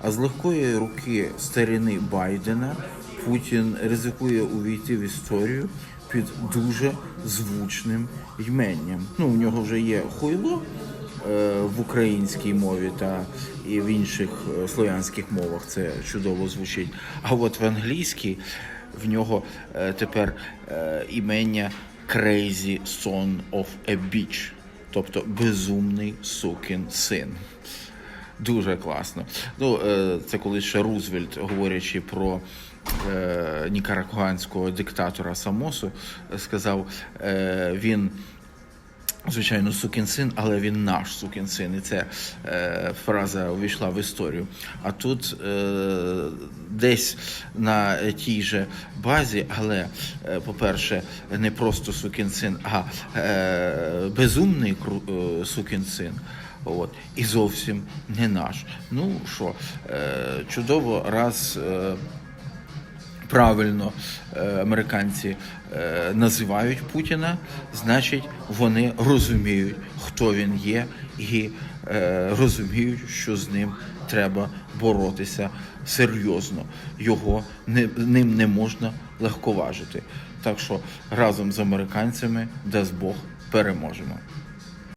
А з легкої руки старини Байдена Путін ризикує увійти в історію під дуже звучним йменням. Ну, у нього вже є хуйло е, в українській мові та і в інших е, слов'янських мовах це чудово звучить. А от в англійській в нього е, тепер імення Crazy Son of a Bitch, тобто безумний сукін син. Дуже класно. Ну, е, це коли ще Рузвельт, говорячи про е, нікарагуанського диктатора Самосу, сказав, е, він. Звичайно, сукін син, але він наш сукін син. І ця е, фраза увійшла в історію. А тут е, десь на тій же базі, але, е, по-перше, не просто сукін син, а е, безумний е, сукін син. От, і зовсім не наш. Ну що, е, чудово, раз. Е, правильно е, американці е, називають Путіна, значить вони розуміють, хто він є, і е, розуміють, що з ним треба боротися серйозно. Його ним не можна легковажити. Так що разом з американцями, дасть Бог, переможемо.